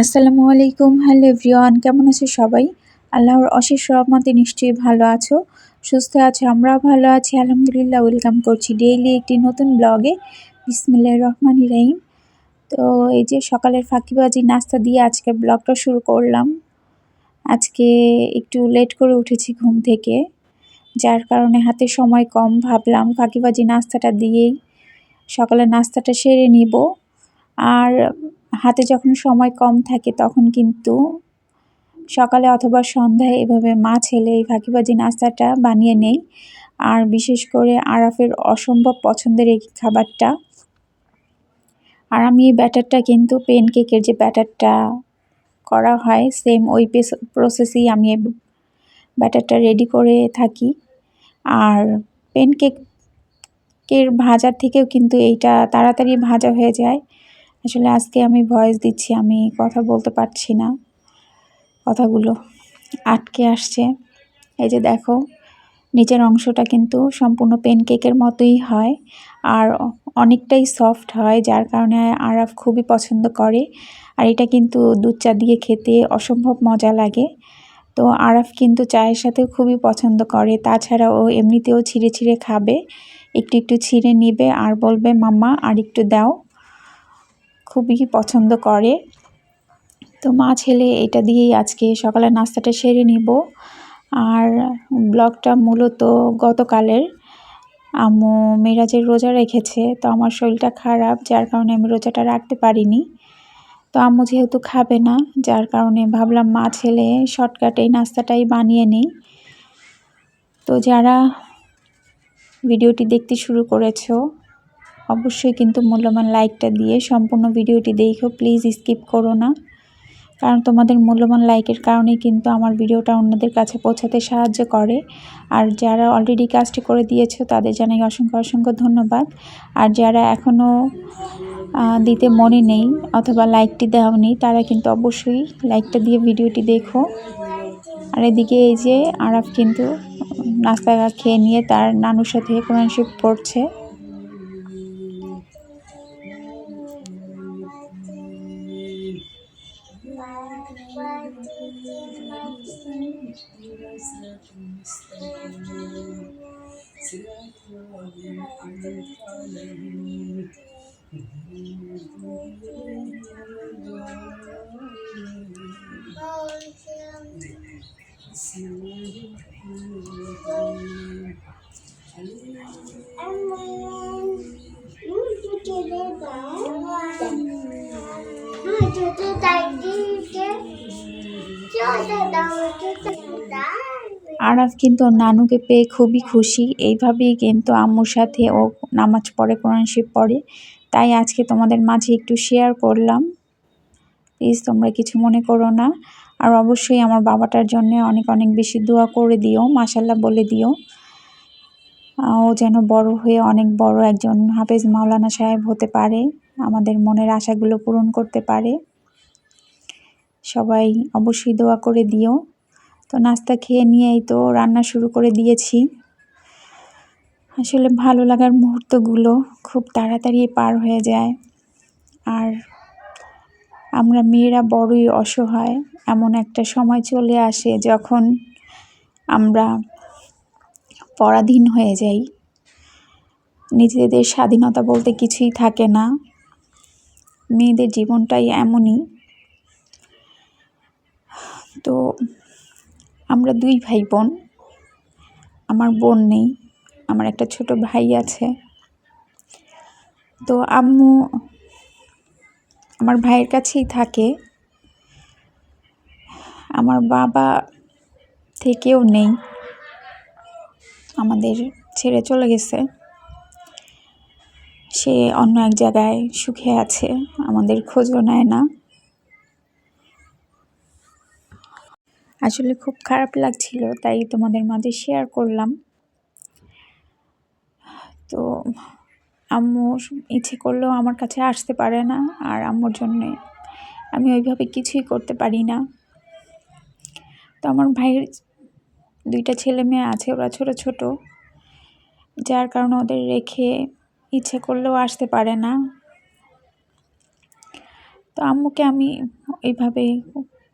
আসসালামু আলাইকুম। Hello everyone, কেমন আছো সবাই? আল্লাহর অশেষ রহমতে নিশ্চয়ই ভালো আছো, সুস্থ আছো, আমরাও ভালো আছি। আলহামদুলিল্লাহ, ওয়েলকাম করছি ডেইলি একটি নতুন ব্লগে। বিসমিল্লাহ রহমান রহিম। তো এই যে সকালের ফাঁকিবাজি নাস্তা দিয়ে আজকে ব্লগটা শুরু করলাম। আজকে একটু লেট করে উঠেছি ঘুম থেকে, যার কারণে হাতে সময় কম ভাবলাম ফাঁকিবাজি নাস্তাটা দিয়েই সকালের নাস্তাটা সেরে নিব। আর হাতে যখন সময় কম থাকে তখন কিন্তু সকালে অথবা সন্ধ্যায় এভাবে মা, ছেলে এই ফাঁকিবাজি নাস্তাটা বানিয়ে নেই। আর বিশেষ করে আরাফের অসম্ভব পছন্দের এই খাবারটা। আর আমি এই ব্যাটারটা কিন্তু পেন কেকের যে ব্যাটারটা করা হয় সেম ওই প্রসেসেই আমি ব্যাটারটা রেডি করে থাকি। আর পেন কেকের ভাজার থেকেও কিন্তু এইটা তাড়াতাড়ি ভাজা হয়ে যায়। আসলে আজকে আমি ভয়েস দিচ্ছি, আমি কথা বলতে পারছি না। কথাগুলো আটকে আসছে। এই যে দেখো, নিচের অংশটা কিন্তু সম্পূর্ণ পেনকেকের মতোই হয় আর অনেকটাই সফট হয়, যার কারণে আরাফ খুবই পছন্দ করে। আর এটা কিন্তু দুধ চা দিয়ে খেতে অসম্ভব মজা লাগে। তো আরাফ কিন্তু চায়ের সাথে খুবই পছন্দ করে তাছাড়া ও এমনিতেও ছিঁড়ে ছিঁড়ে খাবে। একটু একটু ছিঁড়ে নিবে আর বলবে, মাম্মা, আর একটু দাও। খুবই পছন্দ করে। তো মা ছেলে এটা দিয়েই আজকে সকালে নাস্তাটা সেরে নিব। আর ব্লগটা মূলত গতকালের। আম্মু মেরাজের রোজা রেখেছে, তো আমার শরীরটা খারাপ, যার কারণে আমি রোজাটা রাখতে পারিনি। তো আম্মু যেহেতু খাবে না, যার কারণে ভাবলাম মা ছেলে শর্টকাট এই নাস্তাটাই বানিয়ে নিই। তো যারা ভিডিওটি দেখতে শুরু করেছ অবশ্যই কিন্তু মূল্যবান লাইকটা দিয়ে সম্পূর্ণ ভিডিওটি দেখো, প্লিজ স্কিপ করো না। কারণ তোমাদের মূল্যবান লাইকের কারণেই কিন্তু আমার ভিডিওটা অন্যদের কাছে পৌঁছাতে সাহায্য করে। আর যারা অলরেডি কাজটি করে দিয়েছ, তাদের জানাই অসংখ্য অসংখ্য ধন্যবাদ। আর যারা এখনও দিতে মনে নেই অথবা লাইকটি দেওয়া তারা কিন্তু অবশ্যই লাইকটা দিয়ে ভিডিওটি দেখো। আর এদিকে এই যে আরাফ কিন্তু, নাস্তা খেয়ে নিয়ে তার নানুর সাথে কোরআন শিফট পড়ছে। صراط المستقيم صراط الذين أنعمت আরাফ কিন্তু নানুকে পেয়ে খুবই খুশি। এইভাবেই কিন্তু আম্মুর সাথে ও নামাজ পড়ে, কোরআন শিব পড়ে। তাই আজকে তোমাদের মাঝে একটু শেয়ার করলাম। প্লিজ তোমরা কিছু মনে করো না। আর অবশ্যই আমার বাবাটার জন্য অনেক অনেক বেশি দোয়া করে দিও মাসাল্লাহ বলে দিও। ও যেন বড় হয়ে অনেক বড় একজন হাফেজ মাওলানা সাহেব হতে পারে, আমাদের মনের আশাগুলো পূরণ করতে পারে। সবাই অবশ্যই দোয়া করে দিও। তো নাস্তা খেয়ে নিয়েই তো রান্না শুরু করে দিয়েছি। আসলে ভালো লাগার মুহূর্তগুলো খুব তাড়াতাড়ি পার হয়ে যায়। আর আমরা মেয়েরা বড়ই অসহায়, এমন একটা সময় চলে আসে যখন আমরা পরাধীন হয়ে যাই। নিজেদের স্বাধীনতা বলতে কিছুই থাকে না। মেয়েদের জীবনটাই এমনই। তো আমরা দুই ভাই বোন আমার বোন নেই, আমার একটা ছোট ভাই আছে। তো আম্মু আমার ভাইয়ের কাছেই থাকে। আমার বাবা থেকেও নেই। আমাদের ছেড়ে চলে গেছে। সে অন্য এক জায়গায় সুখে আছে, আমাদের খোঁজও নেয় না। আসলে খুব খারাপ লাগছিল, তাই তোমাদের মাঝে শেয়ার করলাম। তো আম্মু ইচ্ছে করলেও আমার কাছে আসতে পারে না, আর আম্মুর জন্যে আমি ওইভাবে কিছুই করতে পারি না। তো আমার ভাইয়ের দুইটা ছেলে মেয়ে আছে, ওরা ছোট ছোট, যার কারণে ওদের রেখে ইচ্ছে করলেও আসতে পারে না। তো আম্মুকে আমি এইভাবে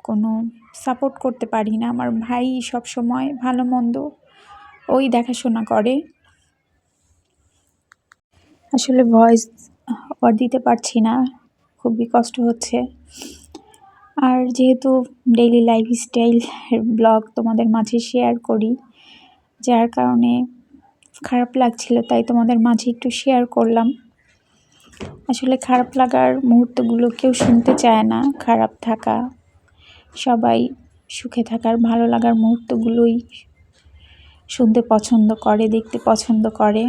কোনো সাপোর্ট করতে পারি না। আমার ভাই সব সময় ভালো মন্দ ওই দেখাশোনা করে। আসলে ভয়েস আর দিতে পারছি না, খুবই কষ্ট হচ্ছে। আর যেহেতু ডেইলি লাইফস্টাইল ব্লগ তোমাদের মাঝে শেয়ার করি, যার কারণে খারাপ লাগছিল, তাই তোমাদের মাঝে একটু শেয়ার করলাম। আসলে খারাপ লাগার মুহূর্তগুলো কেউ শুনতে চায় না, খারাপ থাকা। সবাই সুখে থাকার, ভালো লাগার মুহূর্তগুলোই শুনতে পছন্দ করে, দেখতে পছন্দ করে।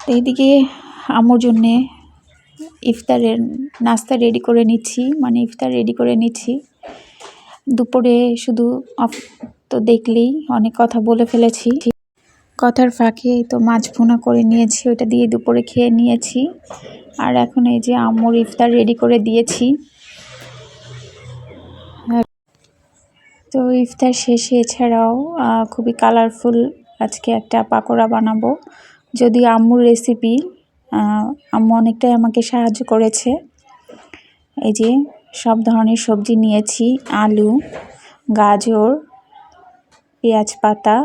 তো এইদিকে আমার জন্যে ইফতারের নাস্তা রেডি করে নিচ্ছি মানে ইফতার রেডি করে নিচ্ছি। দুপুরে শুধু তো দেখলেই অনেক কথা বলে ফেলেছি। কথার ফাঁকে তো মাছ ভুনা করে নিয়েছি ওটা দিয়ে দুপুরে খেয়ে নিয়েছি। আর এখন এই যে আমর ইফতার রেডি করে দিয়েছি। তো ইফতার শেষে এছাড়াও খুবই কালারফুল আজকে একটা পাকোড়া বানাবো। যদি আম্মুর রেসিপি আম্মু অনেকটাই আমাকে সাহায্য করেছে। এই যে সব ধরনের সবজি নিয়েছি, আলু, গাজর, পেঁয়াজ পাতা,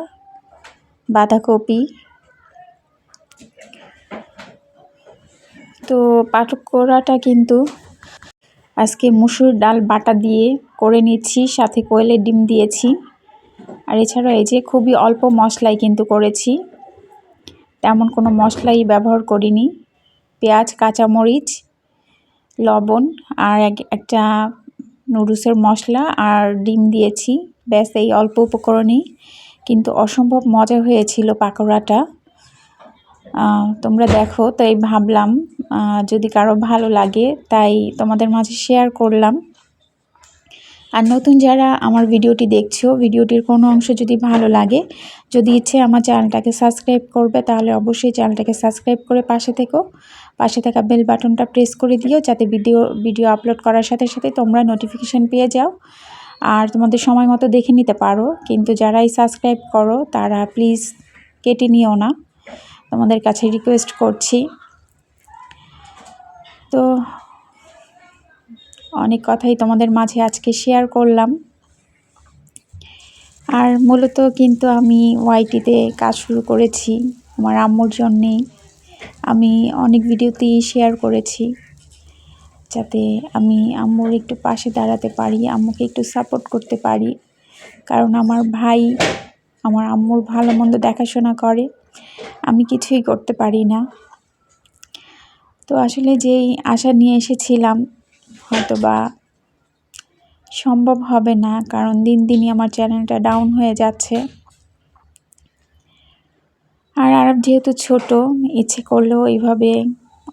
বাঁধাকপি। তো পাকোড়াটা কিন্তু আজকে মুসুর ডাল বাটা দিয়ে করে নিচ্ছি, সাথে কোয়েলের ডিম দিয়েছি। আর এছাড়া এই যে খুবই অল্প মশলাই কিন্তু করেছি। তেমন কোনো মশলাই ব্যবহার করিনি। পেঁয়াজ, কাঁচামরিচ, লবণ আর একটা নুডলসের মশলা আর ডিম দিয়েছি। ব্যাস, এই অল্প উপকরণেই। কিন্তু অসম্ভব মজা হয়েছিল পাকোড়াটা। তোমরা দেখো, তাই ভাবলাম যদি কারও ভালো লাগে, তাই তোমাদের মাঝে শেয়ার করলাম। আর নতুন যারা আমার ভিডিওটি দেখছ, ভিডিওটির কোনো অংশ যদি ভালো লাগে, যদি ইচ্ছে আমার চ্যানেলটাকে সাবস্ক্রাইব করবে, তাহলে অবশ্যই চ্যানেলটাকে সাবস্ক্রাইব করে পাশে থেকো। পাশে থাকা বেল বাটনটা প্রেস করে দিও, যাতে ভিডিও ভিডিও আপলোড করার সাথে সাথে তোমরা নোটিফিকেশান পেয়ে যাও। আর তোমাদের সময় মতো দেখে নিতে পারো, কিন্তু যারাই সাবস্ক্রাইব করো, তারা প্লিজ কেটে নিও না। তোমাদের কাছে রিকোয়েস্ট করছি। তো অনেক কথাই তোমাদের মাঝে আজকে শেয়ার করলাম। আর মূলত কিন্তু আমি ওয়াইটিতে কাজ শুরু করেছি, আমার আম্মুর জন্যেই আমি অনেক ভিডিওতেই শেয়ার করেছি, যাতে আমি আম্মুর একটু পাশে দাঁড়াতে পারি, আম্মুকে একটু সাপোর্ট করতে পারি। কারণ আমার ভাই আমার আম্মুর ভালো মন্দ দেখাশোনা করে। আমি কিছুই করতে পারি না। তো আসলে যেই আশা নিয়ে এসেছিলাম হয়তো বা সম্ভব হবে না, কারণ দিন দিনই আমার চ্যানেলটা ডাউন হয়ে যাচ্ছে। আর আরব যেহেতু ছোট, ইচ্ছে করলেও এইভাবে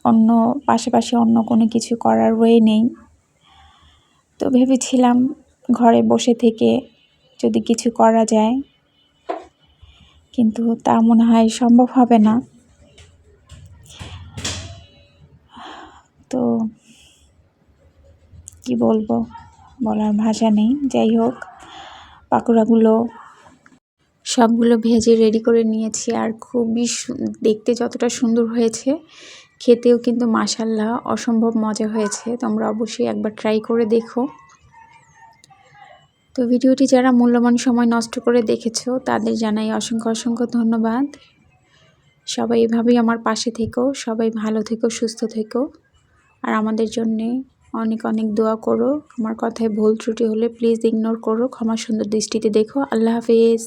অন্য, পাশাপাশি অন্য কোনো কিছু করার ওয়ে নেই। তো ভেবেছিলাম ঘরে বসে থেকে যদি কিছু করা যায় কিন্তু তা মনে হয় সম্ভব হবে না। তো কি বলব? বলার ভাষা নেই। যাই হোক, পাকোড়াগুলো সবগুলো ভেজে রেডি করে নিয়েছি আর খুবই দেখতে যতটা সুন্দর হয়েছে, খেতেও কিন্তু মাসাল্লাহ অসম্ভব মজা হয়েছে। তোমরা অবশ্যই একবার ট্রাই করে দেখো। তো ভিডিওটি যারা মূল্যবান সময় নষ্ট করে দেখেছ, তাদের জানাই অসংখ্য অসংখ্য ধন্যবাদ। সবাই এভাবেই আমার পাশে থেকো, সবাই ভালো থেকো, সুস্থ থেকো। আর আমাদের জন্যে অনেক অনেক দোয়া করো। আমার কথায় ভুল ত্রুটি হলে প্লিজ ইগনোর করো, ক্ষমা সুন্দর দৃষ্টিতে দেখো। আল্লাহ হাফেজ।